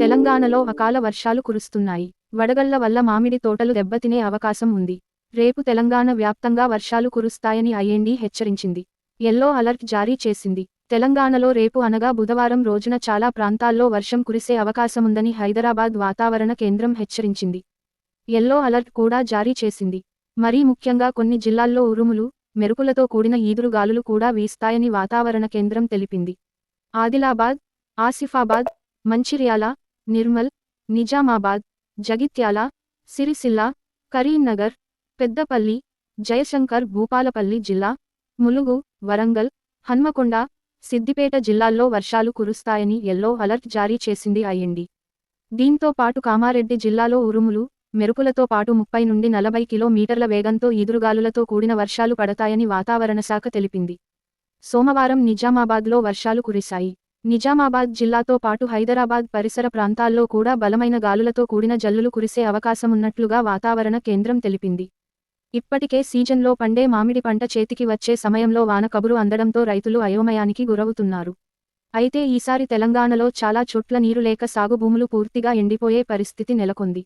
తెలంగాణలో అకాల వర్షాలు కురుస్తున్నాయి. వడగళ్ళ వల్ల మామిడి తోటలు దెబ్బతినే అవకాశం ఉంది. రేపు తెలంగాణ వ్యాప్తంగా వర్షాలు కురుస్తాయని ఐఎండీ హెచ్చరించింది. ఎల్లో అలర్ట్ జారీ చేసింది. తెలంగాణలో రేపు అనగా బుధవారం రోజున చాలా ప్రాంతాల్లో వర్షం కురిసే అవకాశముందని హైదరాబాద్ వాతావరణ కేంద్రం హెచ్చరించింది. ఎల్లో అలర్ట్ కూడా జారీ చేసింది. మరీ ముఖ్యంగా కొన్ని జిల్లాల్లో ఉరుములు మెరుపులతో కూడిన ఈదురుగాలులు కూడా వీస్తాయని వాతావరణ కేంద్రం తెలిపింది. ఆదిలాబాద్ ఆసిఫాబాద్ మంచిర్యాల నిర్మల్ నిజామాబాద్ జగిత్యాల సిరిసిల్ల కరీంనగర్ పెద్దపల్లి జయశంకర్ భూపాలపల్లి జిల్లా ములుగు వరంగల్ హన్మకొండ సిద్దిపేట జిల్లాల్లో వర్షాలు కురుస్తాయని ఎల్లో అలర్ట్ జారీ చేసింది అయ్యింది దీంతో పాటు కామారెడ్డి జిల్లాలో ఉరుములు మెరుపులతో పాటు ముప్పై నుండి నలభై కిలోమీటర్ల వేగంతో ఈదురుగాలులతో కూడిన వర్షాలు పడతాయని వాతావరణ శాఖ తెలిపింది. సోమవారం నిజామాబాద్లో వర్షాలు కురిశాయి. నిజామాబాద్ జిల్లాతో పాటు హైదరాబాద్ పరిసర ప్రాంతాల్లో కూడా బలమైన గాలులతో కూడిన జల్లులు కురిసే అవకాశమున్నట్లుగా వాతావరణ కేంద్రం తెలిపింది. ఇప్పటికే సీజన్లో పండే మామిడి పంట చేతికి వచ్చే సమయంలో వాన కబురు అందడంతో రైతులు అయోమయానికి గురవుతున్నారు. అయితే ఈసారి తెలంగాణలో చాలా చోట్ల నీరు లేక సాగు భూములు పూర్తిగా ఎండిపోయే పరిస్థితి నెలకొంది.